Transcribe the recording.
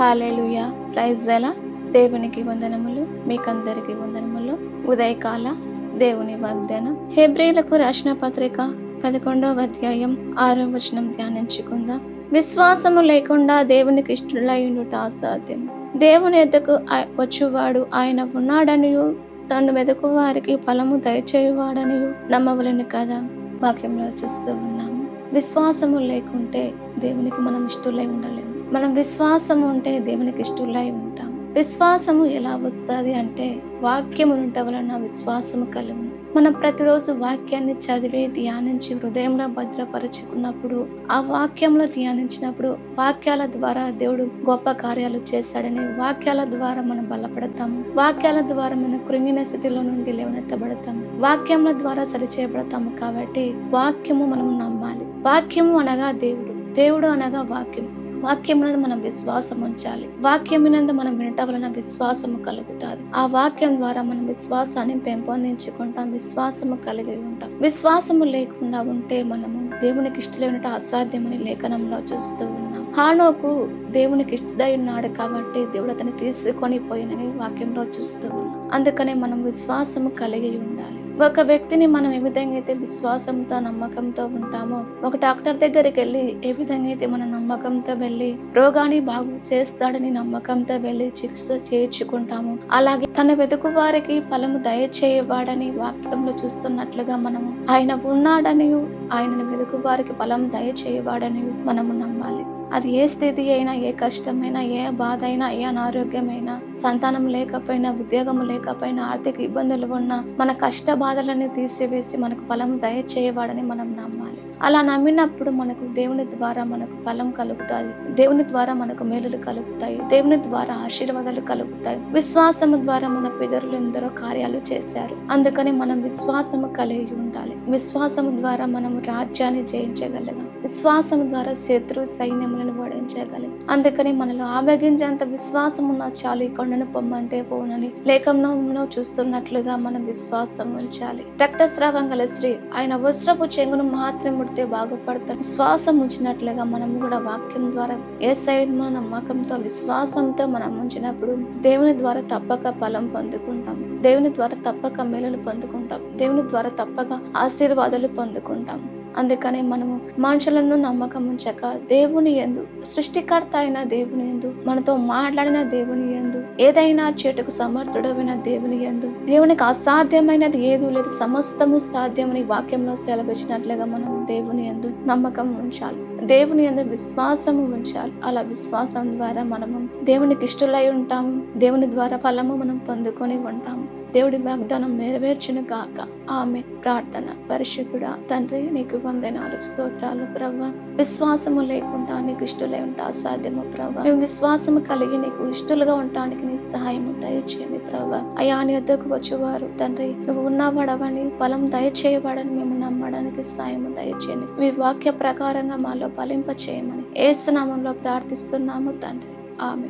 Hallelujah. Praise ఎలా దేవునికి వందనములు మీకందరికి వందనములు. ఉదయకాల దేవుని వాగ్దానం. హెబ్రిలకు రాసిన పత్రిక పదకొండవ అధ్యాయం ఆరో వచనం ధ్యానించుకుందాం. విశ్వాసము లేకుండా దేవునికి ఇష్టలై అసాధ్యం. దేవుని ఎద్దకు వచ్చువాడు ఆయన ఉన్నాడనియు తను వెదకు వారికి ఫలము దయచేయువాడనియు నమ్మవలని కదా? వాక్యంలో చూస్తూ ఉన్నాము. విశ్వాసము లేకుంటే దేవునికి మనం ఇష్టలై ఉండలేము. మనం విశ్వాసం ఉంటే దేవునికి ఇష్టలై ఉంటాం. విశ్వాసము ఎలా వస్తుంది అంటే వాక్యము ఉండటం వలన విశ్వాసము కలుగు మనం ప్రతిరోజు వాక్యాన్ని చదివి ధ్యానించి హృదయంలో భద్రపరుచుకున్నప్పుడు ఆ వాక్యంలో ధ్యానించినప్పుడు వాక్యాల ద్వారా దేవుడు గొప్ప కార్యాలు చేశాడని వాక్యాల ద్వారా మనం బలపడతాము. వాక్యాల ద్వారా మనం కృంగిన స్థితిలో నుండి లేవనెత్తబడతాము. వాక్యముల ద్వారా సరిచేయబడతాము కాబట్టి వాక్యము మనం నమ్మాలి. వాక్యము అనగా దేవుడు. దేవుడు అనగా వాక్యం. వాక్యమునందు మనం విశ్వాసం ఉంచాలి. వాక్యమునందు మనం వినటం వలన విశ్వాసము కలుగుతుంది. ఆ వాక్యం ద్వారా మనం విశ్వాసాన్ని పెంపొందించుకుంటాం విశ్వాసము కలిగి ఉంటాం. విశ్వాసము లేకుండా ఉంటే మనము దేవునికి ఇష్టలేనట అసాధ్యమని లేఖనంలో చూస్తూ ఉన్నాం. హానోకు దేవునికి ఇష్టడై ఉన్నాడు కాబట్టి దేవుడు అతన్ని తీసుకొని పోయినని వాక్యంలో చూస్తూ ఉన్నాం. అందుకనే మనం విశ్వాసము కలిగి ఉండాలి. ఒక వ్యక్తిని మనం ఏ విధంగా అయితే విశ్వాసంతో నమ్మకంతో ఉంటామో ఒక డాక్టర్ దగ్గరికి వెళ్ళి ఏ విధంగా అయితే మన నమ్మకంతో వెళ్ళి రోగాన్ని బాగు చేస్తాడని నమ్మకంతో వెళ్ళి చికిత్స చేయించుకుంటాము అలాగే తన వెతుకు వారికి ఫలము దయచేయవాడని వాక్యంలో చూస్తున్నట్లుగా మనము ఆయన ఉన్నాడని ఆయన వెతుకు వారికి ఫలం దయచేయవాడని మనము నమ్మాలి. అది ఏ స్థితి అయినా ఏ కష్టమైనా ఏ బాధ అయినా ఏ అనారోగ్యమైనా సంతానం లేకపోయినా ఉద్యోగం లేకపోయినా ఆర్థిక ఇబ్బందులు ఉన్నా మన కష్ట బాధలన్నీ తీసివేసి మనకు ఫలం దయచేయవాడని మనం నమ్మాలి. అలా నమ్మినప్పుడు మనకు దేవుని ద్వారా మనకు ఫలం కలుగుతాయి. దేవుని ద్వారా మనకు మేలులు కలుగుతాయి. దేవుని ద్వారా ఆశీర్వాదాలు కలుగుతాయి. విశ్వాసము ద్వారా మన పిదరులు ఎందరో కార్యాలు చేశారు. అందుకని మనం విశ్వాసము కలిగి ఉండాలి. విశ్వాసము ద్వారా మనము రాజ్యాన్ని జయించగలగాం. విశ్వాసము ద్వారా శత్రు సైన్యములను ఓడించగలం అందుకని మనలో ఆవేగించేంత విశ్వాసం ఉన్నా చాలు ఈ కొండను పొమ్మంటే పోనని. లేఖంలో చూస్తున్నట్లుగా మనం విశ్వాసం ఉంచాలి. రక్తస్రావం గల స్త్రీ ఆయన వస్త్రపు చెంగును మాత్రం ముడితే బాగుపడతాం విశ్వాసం ఉంచినట్లుగా మనం కూడా వాక్యం ద్వారా ఏ సైన్మ నమ్మకంతో విశ్వాసంతో మనం ఉంచినప్పుడు దేవుని ద్వారా తప్పక ఫలం పొందుకుంటాం. దేవుని ద్వారా తప్పక మేలులు పొందుకుంటాం. దేవుని ద్వారా తప్పక ఆశీర్వాదాలు పొందుకుంటాం. అందుకని మనము మనుషులను నమ్మకం ఉంచక దేవుని ఎందు సృష్టికర్త అయిన దేవుని ఎందు మనతో మాట్లాడిన దేవుని ఎందు ఏదైనా చెట్టుకు సమర్థుడమైన దేవుని ఎందు దేవునికి అసాధ్యమైనది ఏదూ లేదు సమస్తము సాధ్యమని వాక్యంలో సెలవిచ్చినట్లుగా మనం దేవుని ఎందు నమ్మకం ఉంచాలి. దేవుని ఎందు విశ్వాసము ఉంచాలి. అలా విశ్వాసం ద్వారా మనము దేవునికి ఇష్టలై ఉంటాము. దేవుని ద్వారా ఫలము మనం పొందుకొని ఉంటాము. దేవుడి వాగ్దానం నెరవేర్చును కాక ఆమె ప్రార్థన. పరిశుద్ధుడా తండ్రి నీకు వందనాలు స్తోత్రాలు ప్రవ్వ. విశ్వాసము లేకుండా నీకు ఇష్టలై ఉంటా అసాధ్యము ప్రవ్వ. మేము విశ్వాసము కలిగి నీకు ఇష్టలుగా ఉండటానికి నీ సహాయము దయచేయండి ప్రవ్వ. అయా నీ వద్దకు వచ్చేవారు. తండ్రి నువ్వు ఉన్నవాడవని ఫలం దయచేయబడని మేము నమ్మడానికి సహాయము దయచేయండి మీ వాక్య ప్రకారంగా మాలో ఫలింప చేయమని ఏసునామంలో ప్రార్థిస్తున్నాము తండ్రి. ఆమె